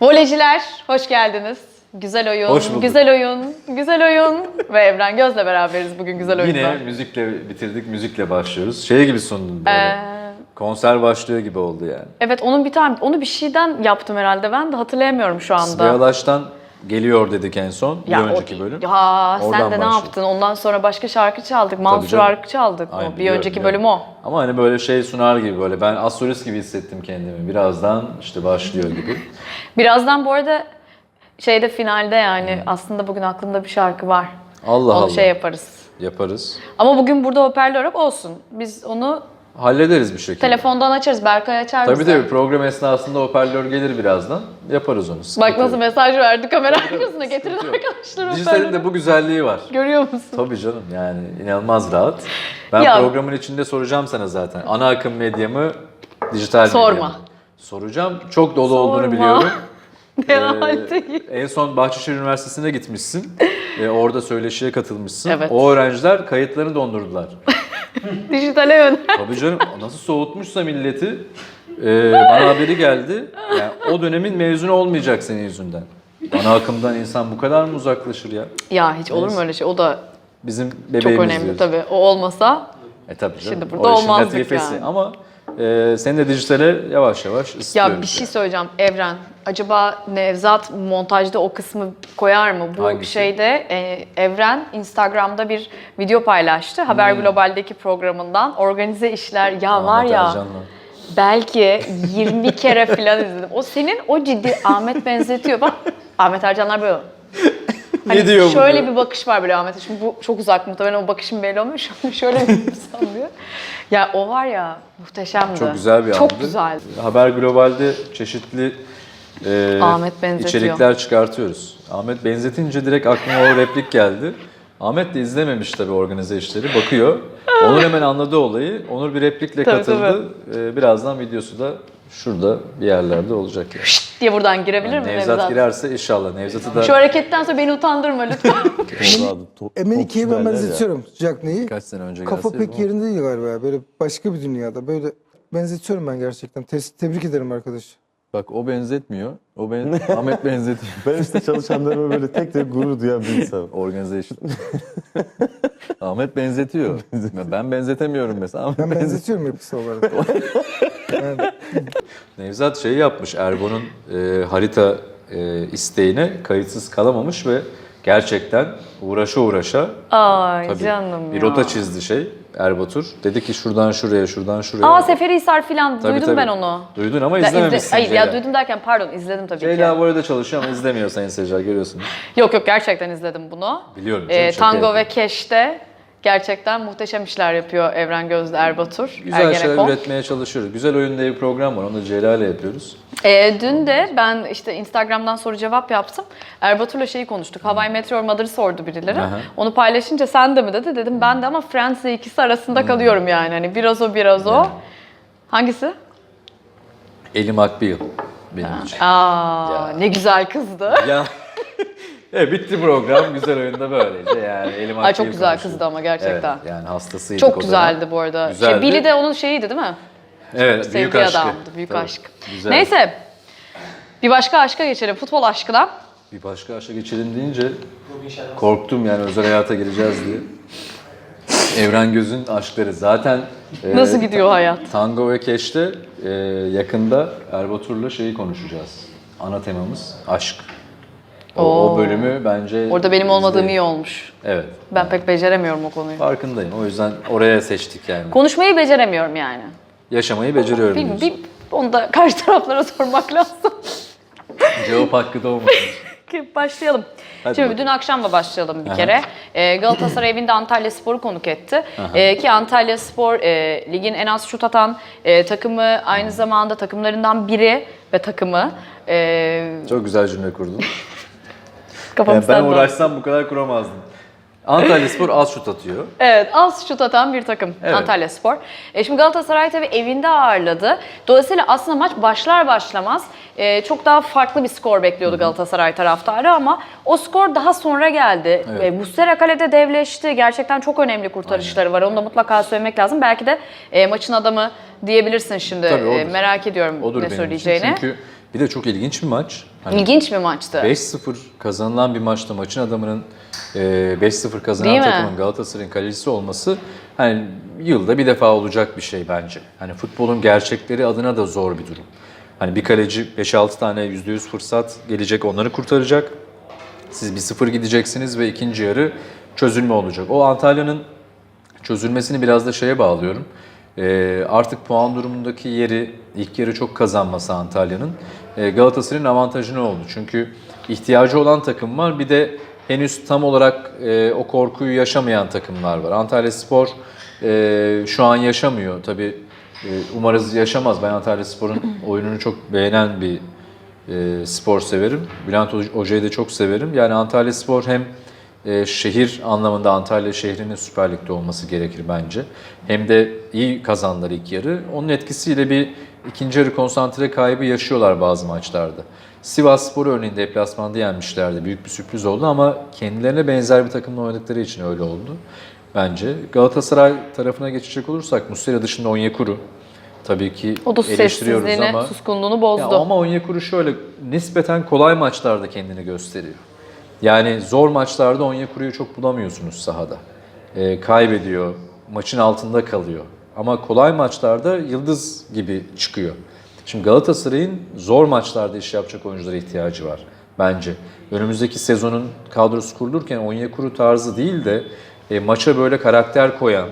Voleyciler hoş geldiniz. Güzel oyun, Hoş bulduk. güzel oyun, güzel oyun ve Evren Göz'le beraberiz bugün güzel oyunda. Yine müzikle bitirdik, müzikle başlıyoruz. Şey gibi sundun böyle. Ee, Konser başlıyor gibi oldu yani. evet onun bir tane, onu bir şeyden yaptım herhalde ben de hatırlayamıyorum şu anda. Sıralaştan geliyor dedik en son. bir Ya önceki o- bölüm. Sen Oradan de ne başladı. yaptın? Ondan sonra başka şarkı çaldık. Mansur. Arkı çaldık. Aynen. Bir biliyorum, önceki biliyorum. bölüm o. Ama hani böyle şey sunar gibi böyle. Ben astrolist gibi hissettim kendimi. Birazdan işte başlıyor gibi. Birazdan bu arada şeyde finalde yani aslında bugün aklımda bir şarkı var. Allah Onu Allah. şey yaparız. Yaparız. Ama bugün burada hoparlör yok olsun. Biz onu Hallederiz bir şekilde. telefondan açarız. Berkay açar Tabii bize. tabii program esnasında hoparlör gelir birazdan. Yaparız onu. sıkıntı Bak nasıl yok. mesaj verdi kamera arkasına. Getirin Sıkıntı yok. arkadaşlar Dijitalin hoparlörü. de bu güzelliği var. Görüyor musun? Tabii canım yani inanılmaz rahat. Ben Ya- programın içinde soracağım sana zaten. Ana akım medya mı, dijital medya Sorma. mı? Soracağım. Çok dolu Sorma. olduğunu biliyorum. Ne Ee, haldeyim? en son Bahçeşehir Üniversitesi'ne gitmişsin. Ee, orada söyleşiye katılmışsın. Evet. O öğrenciler kayıtlarını dondurdular. Dijitale yön. Tabii canım nasıl soğutmuşsa milleti. Ee, bana haberi geldi. Yani o dönemin mezunu olmayacak senin yüzünden. Ana akımdan insan bu kadar mı uzaklaşır ya? Ya hiç olur mu öyle şey? O da Bizim çok bebeğimiz önemli diyoruz. tabii. O olmasa E tabii canım. Şimdi burada o işin olmazdık latifesi. yani. Ama e, seni de dijitale yavaş yavaş ısıtıyoruz. ya bir şey söyleyeceğim Evren. Acaba Nevzat montajda o kısmı koyar mı? Bu Hangisi? şeyde e, Evren Instagram'da bir video paylaştı. Haber Global'deki programından. Organize işler. Ya var Hmm. Ahmet ya. Ercan'la. belki 20 kere falan izledim. O senin o ciddi Ahmet benzetiyor. Bak Ahmet Ercanlar böyle. Hani Ne diyor Şöyle diyor? bir bakış var böyle Ahmet'e. Şimdi bu çok uzak muhtemelen o bakışım belli olmuyor. Şu- şöyle bir insan diyor. Ya o var ya muhteşemdi. Çok güzel bir Çok andı. güzeldi. Haber Global'de çeşitli e, Ahmet benzetiyor. içerikler çıkartıyoruz. Ahmet benzetince direkt aklıma o replik geldi. Ahmet de izlememiş tabii organize işleri. Bakıyor. Onur hemen anladı olayı. Onur bir replikle Tabii, katıldı. E, birazdan videosu da şurada bir yerlerde olacak. Yani. diye buradan girebilir mi Nevzat, Nevzat? girerse inşallah. Nevzat'ı da Şu hareketten sonra beni utandırma lütfen. Emelike'yi ben benzetiyorum Jack Ney'i. kaç sene önce Kafa gelseydi pek ama. yerinde değil galiba. ya. Böyle başka bir dünyada. Böyle benzetiyorum ben gerçekten. Te- tebrik ederim arkadaş. Bak o benzetmiyor. O ben Ahmet benzetiyor. Ben işte çalışanlarıma böyle tek tek gurur duyan bir insanım. Organization. Ahmet benzetiyor. ben benzetemiyorum mesela. Ahmet Ben benzet- benzetiyorum hepsi olarak. yani, Nevzat şey yapmış. Erbo'nun e, harita e, isteğine kayıtsız kalamamış ve gerçekten uğraşa uğraşa Ay tabii canım bir ya. rota çizdi şey Erbatur. Dedi ki şuradan şuraya, şuradan şuraya. Aa Seferihisar filan Tabii, duydum tabii. ben onu. Duydun ama izle- izlememişsin Hayır Ceyla. ya duydum derken pardon izledim tabii ki. bu arada çalışıyor ama izlemiyor sayın seyirciler görüyorsunuz. Yok yok gerçekten izledim bunu. Biliyorum canım, Ee, şaka Tango ve yapıyorum. Keş'te gerçekten muhteşem işler yapıyor Evren Gözde Erbatur. Güzel şeyler Ergenekon. üretmeye çalışıyoruz. Güzel oyun diye bir program var. Onu da Ceyla ile yapıyoruz. Ee, dün de ben işte Instagram'dan soru cevap yaptım. Erbatur'la şeyi konuştuk. Hawaii Meteor Mother'ı sordu birileri. Aha. Onu paylaşınca sen de mi dedi. Dedim ben de ama Friends'le ikisi arasında kalıyorum yani. Hani biraz o biraz o. Hangisi? Ellie McBeal benim için. Aa Ya. ne güzel kızdı. Ya Evet bitti program. Güzel oyunda böylece yani. Elim Ay çok güzel kızdı ama gerçekten. Evet, yani hastasıydık Çok güzeldi bu arada. Güzeldi. Şey, Billy de onun şeyiydi değil mi? Evet, büyük Sevdiği aşkı. adamdı. Büyük Tabii, aşk. Güzel. Neyse. Bir başka aşka geçelim. Futbol aşkına. Bir başka aşka geçelim deyince korktum yani özel hayata gireceğiz diye. Evren Göz'ün aşkları zaten e, Nasıl gidiyor hayat? Tango ve Keş'te e, yakında Erbatur'la şeyi konuşacağız. Ana temamız aşk. O, o bölümü bence Orada benim olmadığım izleyin. iyi olmuş. Evet. Ben pek beceremiyorum o konuyu. Farkındayım. O yüzden oraya seçtik yani. Konuşmayı beceremiyorum yani. Yaşamayı beceriyorum. Bilmiyorum. Bir, onu da karşı taraflara sormak lazım. Cevap hakkı da olmasın. Başlayalım. Hadi Şimdi bakalım. dün akşam da başlayalım bir Aha. kere. Ee, Galatasaray evinde Antalya Spor'u konuk etti. Ee, ki Antalya Spor e, ligin en az şut atan e, takımı aynı zamanda takımlarından biri ve takımı. E, Çok güzel cümle kurdun. Kafam Yani ben uğraşsam bu kadar kuramazdım. Antalya Spor az şut atıyor. Evet, az şut atan bir takım Evet. Antalya Spor. E şimdi Galatasaray tabii evinde ağırladı. Dolayısıyla aslında maç başlar başlamaz e, çok daha farklı bir skor bekliyordu Galatasaray taraftarı ama o skor daha sonra geldi. Evet. E, Muslera kalede devleşti. Gerçekten çok önemli kurtarışları var. Onu da mutlaka söylemek lazım. Belki de e, maçın adamı diyebilirsin şimdi. Tabii E, merak ediyorum Odur ne söyleyeceğini. Çünkü Bir de çok ilginç bir maç. Hani İlginç bir maçtı. 5-0 kazanılan bir maçta maçın adamının e, 5-0 kazanan Değil mi? takımın Galatasaray'ın kalecisi olması hani yılda bir defa olacak bir şey bence. Hani futbolun gerçekleri adına da zor bir durum. Hani bir kaleci 5-6 tane %100 fırsat gelecek onları kurtaracak. Siz bir sıfır gideceksiniz ve ikinci yarı çözülme olacak. O Antalya'nın çözülmesini biraz da şeye bağlıyorum. Ee, artık puan durumundaki yeri ilk yarı çok kazanması Antalya'nın e, Galatasaray'ın avantajını oldu. Çünkü ihtiyacı olan takım var. Bir de henüz tam olarak e, o korkuyu yaşamayan takımlar var. Antalya Spor e, şu an yaşamıyor. Tabii e, umarız yaşamaz. Ben Antalya Spor'un oyununu çok beğenen bir e, spor severim. Bülent Hoca- Hoca'yı da çok severim. Yani Antalya Spor hem e, şehir anlamında Antalya şehrinin Süper Lig'de olması gerekir bence. Hem de iyi kazandılar ilk yarı. Onun etkisiyle bir ikinci yarı konsantre kaybı yaşıyorlar bazı maçlarda. Sivas Spor örneğin deplasmanda yenmişlerdi. Büyük bir sürpriz oldu ama kendilerine benzer bir takımla oynadıkları için öyle oldu bence. Galatasaray tarafına geçecek olursak Muslera dışında Onyekuru tabii ki O da eleştiriyoruz ama suskunluğunu bozdu. ya ama Onyekuru şöyle nispeten kolay maçlarda kendini gösteriyor. Yani zor maçlarda Onyekuru'yu çok bulamıyorsunuz sahada. Ee, kaybediyor, maçın altında kalıyor. Ama kolay maçlarda yıldız gibi çıkıyor. Şimdi Galatasaray'ın zor maçlarda iş yapacak oyunculara ihtiyacı var bence. Önümüzdeki sezonun kadrosu kurulurken Onyekuru tarzı değil de e, maça böyle karakter koyan,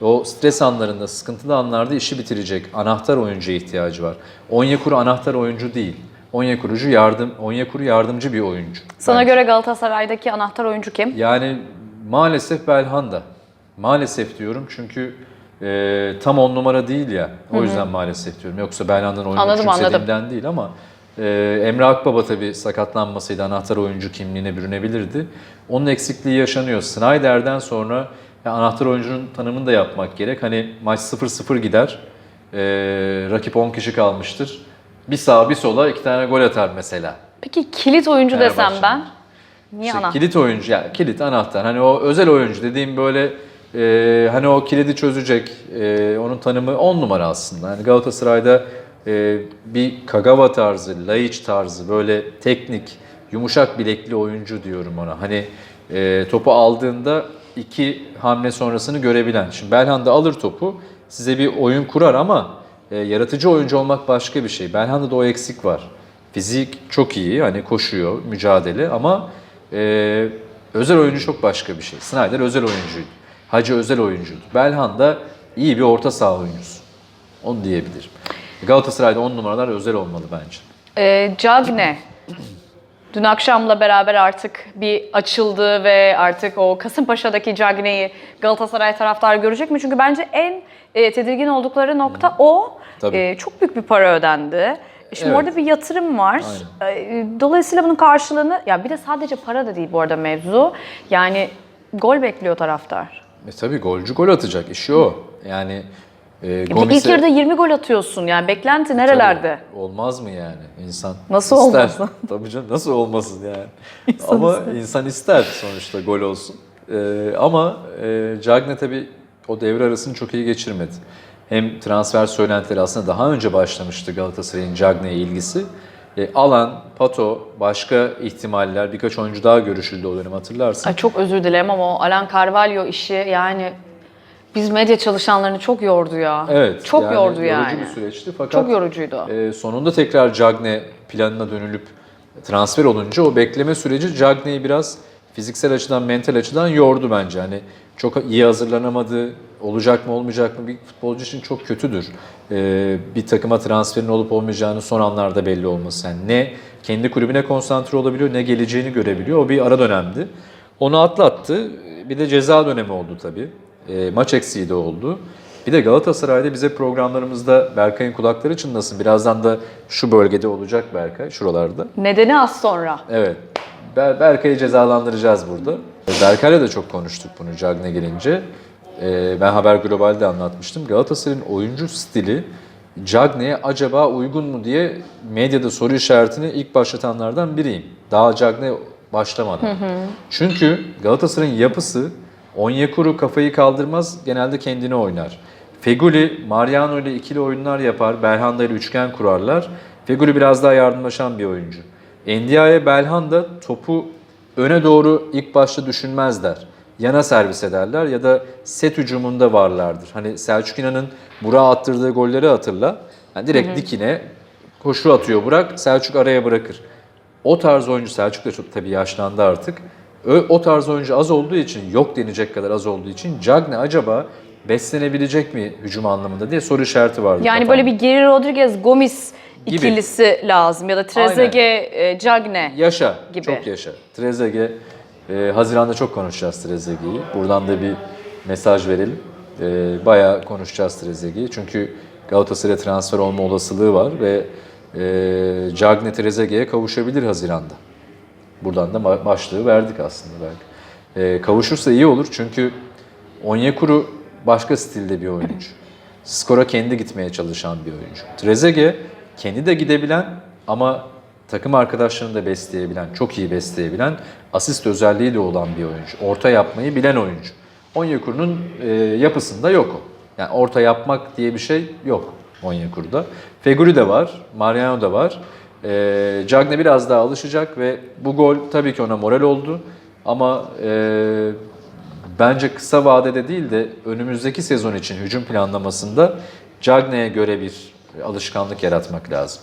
o stres anlarında, sıkıntılı anlarda işi bitirecek anahtar oyuncuya ihtiyacı var. Onyekuru anahtar oyuncu değil. Onyekurucu yardım, Onyekuru yardımcı bir oyuncu. Sana bence. göre Galatasaray'daki anahtar oyuncu kim? Yani maalesef Belhanda. Maalesef diyorum çünkü e, tam on numara değil ya. O yüzden maalesef diyorum. Yoksa Belhanda'nın oyunu Anladım, küçümsediğimden değil ama e, Emre Akbaba tabii sakatlanmasaydı anahtar oyuncu kimliğine bürünebilirdi. Onun eksikliği yaşanıyor. Snyder'den sonra ya anahtar oyuncunun tanımını da yapmak gerek. Hani maç 0-0 gider. E, rakip 10 kişi kalmıştır. Bir sağa bir sola iki tane gol atar mesela. Peki kilit oyuncu desem Fenerbahçe. ben? Niye İşte anahtar? kilit oyuncu, yani kilit anahtar. Hani o özel oyuncu dediğim böyle e, hani o kilidi çözecek, e, onun tanımı 10 numara aslında. Hani Galatasaray'da e, bir Kagawa tarzı, Laiç tarzı böyle teknik, yumuşak bilekli oyuncu diyorum ona. Hani e, topu aldığında iki hamle sonrasını görebilen. Şimdi Belhanda alır topu, size bir oyun kurar ama e, yaratıcı oyuncu olmak başka bir şey. Belhanda'da o eksik var. Fizik çok iyi, hani koşuyor, mücadele ama ee, özel oyuncu çok başka bir şey. Snyder özel oyuncuydu. Hacı özel oyuncuydu. Belhanda iyi bir orta saha oyuncusu. Onu diyebilirim. Galatasaray'da 10 numaralar özel olmalı bence. Ee, Cagne. Dün akşamla beraber artık bir açıldı ve artık o Kasımpaşa'daki Cagne'yi Galatasaray taraftarı görecek mi? Çünkü bence en e, tedirgin oldukları nokta o. Tabii. E, çok büyük bir para ödendi. Şimdi Evet. orada bir yatırım var. E, Dolayısıyla bunun karşılığını, ya bir de sadece para da değil bu arada mevzu. Yani gol bekliyor taraftar. E tabii golcü gol atacak. işi o. Yani e, Bir de ilk Gomis'e- yarıda 20 gol atıyorsun. Yani beklenti nerelerde? Tabii, olmaz mı yani insan? Nasıl ister. olmasın? Tabii canım nasıl olmasın yani. ama insan ister sonuçta gol olsun. Ee, ama e, Cagne tabii o devre arasını çok iyi geçirmedi. Hem transfer söylentileri aslında daha önce başlamıştı Galatasaray'ın Cagne'ye ilgisi. E, Alan, Pato, başka ihtimaller, birkaç oyuncu daha görüşüldü o dönem hatırlarsın. Ay çok özür dilerim ama o Alan Carvalho işi yani biz medya çalışanlarını çok yordu ya. Evet. Çok yani yordu yorucu yani. bir süreçti fakat Çok yorucuydu. e, sonunda tekrar Cagne planına dönülüp transfer olunca o bekleme süreci Cagne'yi biraz fiziksel açıdan, mental açıdan yordu bence. Hani çok iyi hazırlanamadı, olacak mı olmayacak mı bir futbolcu için çok kötüdür. E, bir takıma transferin olup olmayacağını son anlarda belli olması. Yani ne kendi kulübüne konsantre olabiliyor ne geleceğini görebiliyor. O bir ara dönemdi. Onu atlattı. Bir de ceza dönemi oldu tabii. E, maç eksiği de oldu. Bir de Galatasaray'da bize programlarımızda Berkay'ın kulakları çınlasın. Birazdan da şu bölgede olacak Berkay, şuralarda. Nedeni az sonra. Evet. Ber Berkay'ı cezalandıracağız burada. Berkay'la da çok konuştuk bunu Cagne gelince. Ee, ben Haber Global'de anlatmıştım. Galatasaray'ın oyuncu stili Cagne'ye acaba uygun mu diye medyada soru işaretini ilk başlatanlardan biriyim. Daha Cagne başlamadan. Çünkü Galatasaray'ın yapısı Onyekuru kafayı kaldırmaz, genelde kendini oynar. Feguli, Mariano ile ikili oyunlar yapar, Belhanda ile üçgen kurarlar. Feguli biraz daha yardımlaşan bir oyuncu. Ndiaye, Belhanda topu öne doğru ilk başta düşünmezler. Yana servis ederler ya da set hücumunda varlardır. Hani Selçuk İnan'ın Burak'a attırdığı golleri hatırla. Yani direkt dikine koşu atıyor Burak, Selçuk araya bırakır. O tarz oyuncu, Selçuk da çok tabii yaşlandı artık. O tarz oyuncu az olduğu için, yok denecek kadar az olduğu için Cagne acaba beslenebilecek mi hücum anlamında diye soru işareti vardı. Yani kafamda. böyle bir Geri Rodriguez Gomis Gibi. ikilisi lazım ya da Trezeguet e, Cagne. Yaşa, gibi. çok yaşa. Trezeguet, e, Haziran'da çok konuşacağız Trezeguet'i. Buradan da bir mesaj verelim. E, bayağı konuşacağız Trezeguet'i. Çünkü Galatasaray'a transfer olma olasılığı var ve e, Cagne Trezeguet'e kavuşabilir Haziran'da. Buradan da başlığı verdik aslında belki. E, kavuşursa iyi olur çünkü Onyekuru başka stilde bir oyuncu. Skora kendi gitmeye çalışan bir oyuncu. Trezeguet kendi de gidebilen ama takım arkadaşlarını da besleyebilen, çok iyi besleyebilen, asist özelliği de olan bir oyuncu. Orta yapmayı bilen oyuncu. Onyekuru'nun e, yapısında yok o. Yani orta yapmak diye bir şey yok Onyekuru'da. Feguli de var, Mariano da var. E, Cagne biraz daha alışacak ve bu gol tabii ki ona moral oldu. Ama e, bence kısa vadede değil de önümüzdeki sezon için hücum planlamasında Cagne'ye göre bir alışkanlık yaratmak lazım.